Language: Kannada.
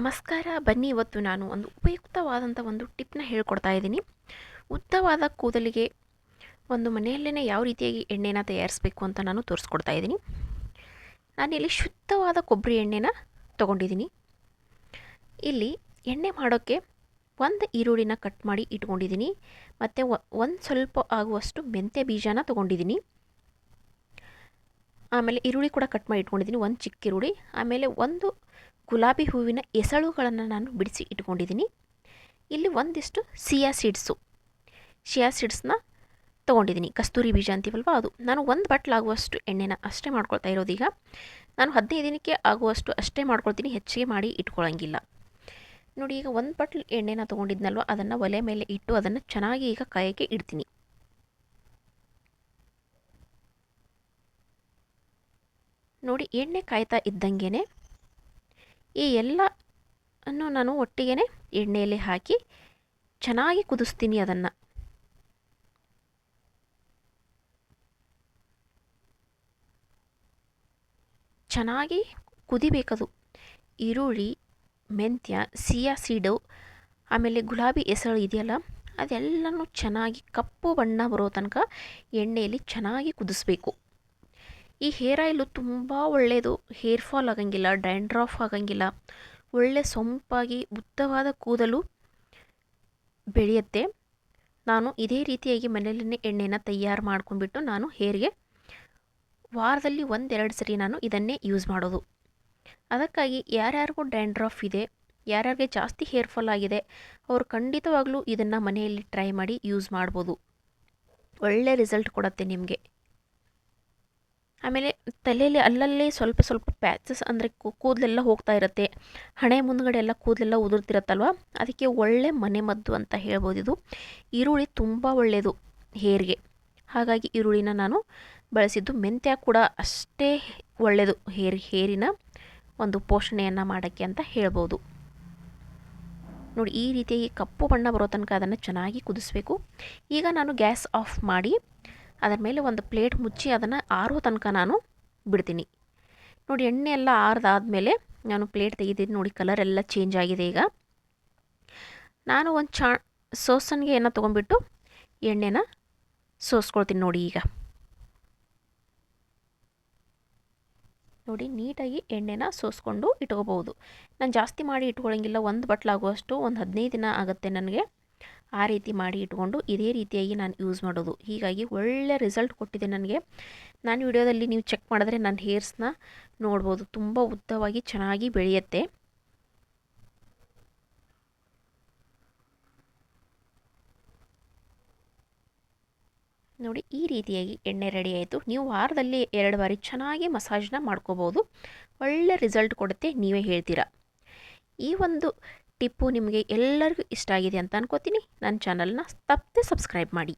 ನಮಸ್ಕಾರ, ಬನ್ನಿ ಇವತ್ತು ನಾನು ಒಂದು ಉಪಯುಕ್ತವಾದಂಥ ಒಂದು ಟಿಪ್ನ ಹೇಳ್ಕೊಡ್ತಾ ಇದ್ದೀನಿ. ಉದ್ದವಾದ ಕೂದಲಿಗೆ ಒಂದು ಮನೆಯಲ್ಲೇ ಯಾವ ರೀತಿಯಾಗಿ ಎಣ್ಣೆನ ತಯಾರಿಸಬೇಕು ಅಂತ ನಾನು ತೋರಿಸ್ಕೊಡ್ತಾ ಇದ್ದೀನಿ. ನಾನಿಲ್ಲಿ ಶುದ್ಧವಾದ ಕೊಬ್ಬರಿ ಎಣ್ಣೆನ ತೊಗೊಂಡಿದ್ದೀನಿ. ಇಲ್ಲಿ ಎಣ್ಣೆ ಮಾಡೋಕ್ಕೆ ಒಂದು ಈರುಳ್ಳಿನ ಕಟ್ ಮಾಡಿ ಇಟ್ಕೊಂಡಿದ್ದೀನಿ. ಮತ್ತು ಒಂದು ಸ್ವಲ್ಪ ಆಗುವಷ್ಟು ಮೆಂತ್ಯ ಬೀಜನ ತೊಗೊಂಡಿದ್ದೀನಿ. ಆಮೇಲೆ ಈರುಳ್ಳಿ ಕೂಡ ಕಟ್ ಮಾಡಿ ಇಟ್ಕೊಂಡಿದ್ದೀನಿ, ಒಂದು ಚಿಕ್ಕ ಈರುಳ್ಳಿ. ಆಮೇಲೆ ಒಂದು ಗುಲಾಬಿ ಹೂವಿನ ಎಸಳುಗಳನ್ನು ನಾನು ಬಿಡಿಸಿ ಇಟ್ಕೊಂಡಿದ್ದೀನಿ. ಇಲ್ಲಿ ಒಂದಿಷ್ಟು ಸಿಯಾ ಸೀಡ್ಸು. ಸಿಯಾ ಸೀಡ್ಸ್ನ ತೊಗೊಂಡಿದ್ದೀನಿ. ಕಸ್ತೂರಿ ಬೀಜ ಅಂತೀವಲ್ವ ಅದು. ನಾನು ಒಂದು ಬಟ್ಲಾಗುವಷ್ಟು ಎಣ್ಣೆನ ಅಷ್ಟೇ ಮಾಡ್ಕೊಳ್ತಾ ಇರೋದೀಗ. ನಾನು ಹದಿನೈದು ದಿನಕ್ಕೆ ಆಗುವಷ್ಟು ಅಷ್ಟೇ ಮಾಡ್ಕೊಳ್ತೀನಿ. ಹೆಚ್ಚಿಗೆ ಮಾಡಿ ಇಟ್ಕೊಳ್ಳೋಂಗಿಲ್ಲ ನೋಡಿ, ಈಗ ಒಂದು ಬಟ್ಲು ಎಣ್ಣೆನ ತೊಗೊಂಡಿದ್ನಲ್ವ? ಅದನ್ನು ಒಲೆ ಮೇಲೆ ಇಟ್ಟು ಅದನ್ನು ಚೆನ್ನಾಗಿ ಈಗ ಕಾಯಕ್ಕೆ ಇಡ್ತೀನಿ. ನೋಡಿ, ಎಣ್ಣೆ ಕಾಯ್ತಾ ಇದ್ದಂಗೆ ಈ ಎಲ್ಲ ಅನ್ನು ನಾನು ಒಟ್ಟಿಗೆ ಎಣ್ಣೆಯಲ್ಲಿ ಹಾಕಿ ಚೆನ್ನಾಗಿ ಕುದಿಸ್ತೀನಿ ಅದನ್ನು. ಚೆನ್ನಾಗಿ ಕುದಿಬೇಕದು. ಈರುಳ್ಳಿ, ಮೆಂತ್ಯ, ಸಿಯಾ ಸೀಡು, ಆಮೇಲೆ ಗುಲಾಬಿ ಹೆಸರು ಇದೆಯಲ್ಲ, ಅದೆಲ್ಲನೂ ಚೆನ್ನಾಗಿ ಕಪ್ಪು ಬಣ್ಣ ಬರೋ ತನಕ ಎಣ್ಣೆಯಲ್ಲಿ ಚೆನ್ನಾಗಿ ಕುದಿಸ್ಬೇಕು. ಈ ಹೇರ್ ಆಯಿಲು ತುಂಬ ಒಳ್ಳೆಯದು ಹೇರ್ ಫಾಲ್ ಆಗಂಗಿಲ್ಲ ಡ್ಯಾಂಡ್ರಾಫ್ ಆಗಂಗಿಲ್ಲ. ಒಳ್ಳೆ ಸೊಂಪಾಗಿ, ಉದ್ದವಾದ ಕೂದಲು ಬೆಳೆಯುತ್ತೆ. ನಾನು ಇದೇ ರೀತಿಯಾಗಿ ಮನೆಯಲ್ಲೇ ಎಣ್ಣೆನ ತಯಾರು ಮಾಡ್ಕೊಂಡ್ಬಿಟ್ಟು ನಾನು ಹೇರ್ಗೆ ವಾರದಲ್ಲಿ ಒಂದೆರಡು ಸರಿ ನಾನು ಇದನ್ನೇ ಯೂಸ್ ಮಾಡೋದು. ಅದಕ್ಕಾಗಿ ಯಾರ್ಯಾರಿಗೂ ಡ್ಯಾಂಡ್ರಾಫ್ ಇದೆ, ಯಾರ್ಯಾರಿಗೆ ಜಾಸ್ತಿ ಹೇರ್ ಫಾಲ್ ಆಗಿದೆ, ಅವರು ಖಂಡಿತವಾಗ್ಲೂ ಇದನ್ನು ಮನೆಯಲ್ಲಿ ಟ್ರೈ ಮಾಡಿ ಯೂಸ್ ಮಾಡ್ಬೋದು. ಒಳ್ಳೆ ರಿಸಲ್ಟ್ ಕೊಡುತ್ತೆ ನಿಮಗೆ. ಆಮೇಲೆ ತಲೆಯಲ್ಲಿ ಅಲ್ಲಲ್ಲಿ ಸ್ವಲ್ಪ ಸ್ವಲ್ಪ ಪ್ಯಾಚಸ್ ಅಂದರೆ ಕೂದಲೆಲ್ಲ ಹೋಗ್ತಾ ಇರುತ್ತೆ. ಹಣೆ ಮುಂದ್ಗಡೆ ಎಲ್ಲ ಕೂದಲೆಲ್ಲ ಉದುರ್ತಿರತ್ತಲ್ವ? ಅದಕ್ಕೆ ಒಳ್ಳೆ ಮನೆಮದ್ದು ಅಂತ ಹೇಳ್ಬೋದು ಇದು. ಈರುಳ್ಳಿ ತುಂಬ ಒಳ್ಳೆಯದು ಹೇರ್ಗೆ. ಹಾಗಾಗಿ ಈರುಳ್ಳಿನ ನಾನು ಬಳಸಿದ್ದು ಮೆಂತ್ಯ ಕೂಡ ಅಷ್ಟೇ ಒಳ್ಳೆಯದು ಹೇರ್, ಹೇರಿನ ಒಂದು ಪೋಷಣೆಯನ್ನು ಮಾಡೋಕ್ಕೆ ಅಂತ ಹೇಳ್ಬೋದು. ನೋಡಿ, ಈ ರೀತಿಯಾಗಿ ಕಪ್ಪು ಬಣ್ಣ ಬರೋ ತನಕ ಅದನ್ನು ಚೆನ್ನಾಗಿ ಕುದಿಸ್ಬೇಕು. ಈಗ ನಾನು ಗ್ಯಾಸ್ ಆಫ್ ಮಾಡಿ ಅದರ ಮೇಲೆ ಒಂದು ಪ್ಲೇಟ್ ಮುಚ್ಚಿ ಅದನ್ನು ಆರೋ ತನಕ ನಾನು ಬಿಡ್ತೀನಿ. ನೋಡಿ, ಎಣ್ಣೆ ಎಲ್ಲ ಮೇಲೆ ನಾನು ಪ್ಲೇಟ್ ತೆಗೆದಿದ್ದು ನೋಡಿ ಕಲರ್ ಎಲ್ಲ ಚೇಂಜ್ ಆಗಿದೆ ಈಗ. ನಾನು ಒಂದು ಚಾ, ಸೋಸನ್ಗೆ ಏನೋ ತೊಗೊಂಬಿಟ್ಟು ಎಣ್ಣೆನ ಸೋಸ್ಕೊಳ್ತೀನಿ ನೋಡಿ ಈಗ. ನೋಡಿ, ನೀಟಾಗಿ ಎಣ್ಣೆನ ಸೋಸ್ಕೊಂಡು ಇಟ್ಕೋಬೋದು ನಾನು ಜಾಸ್ತಿ ಮಾಡಿ ಇಟ್ಕೊಳ್ಳೋಂಗಿಲ್ಲ ಒಂದು ಬಟ್ಲಾಗುವಷ್ಟು ಒಂದು ಹದಿನೈದು ದಿನ ಆಗುತ್ತೆ ನನಗೆ. ಆ ರೀತಿ ಮಾಡಿ ಇಟ್ಕೊಂಡು ಇದೇ ರೀತಿಯಾಗಿ ನಾನು ಯೂಸ್ ಮಾಡೋದು. ಹೀಗಾಗಿ ಒಳ್ಳೆ ರಿಸಲ್ಟ್ ಕೊಟ್ಟಿದೆ ನನಗೆ. ನಾನು ವಿಡಿಯೋದಲ್ಲಿ ನೀವು ಚೆಕ್ ಮಾಡಿದ್ರೆ ನನ್ನ ಹೇರ್ಸ್ನ ನೋಡ್ಬೋದು. ತುಂಬ ಉದ್ದವಾಗಿ ಚೆನ್ನಾಗಿ ಬೆಳೆಯುತ್ತೆ. ನೋಡಿ, ಈ ರೀತಿಯಾಗಿ ಎಣ್ಣೆ ರೆಡಿ ಆಯಿತು. ನೀವು ವಾರದಲ್ಲಿ ಎರಡು ಬಾರಿ ಚೆನ್ನಾಗಿ ಮಸಾಜ್ನ ಮಾಡ್ಕೋಬೋದು. ಒಳ್ಳೆ ರಿಸಲ್ಟ್ ಕೊಡುತ್ತೆ, ನೀವೇ ಹೇಳ್ತೀರಾ. ಈ ಒಂದು ಟಿಪ್ಪು ನಿಮಗೆ ಎಲ್ಲರಿಗೂ ಇಷ್ಟ ಆಗಿದೆ ಅಂತ ಅನ್ಕೋತೀನಿ. ನನ್ನ ಚಾನಲ್ನ ತಪ್ಪದೆ ಸಬ್ಸ್ಕ್ರೈಬ್ ಮಾಡಿ.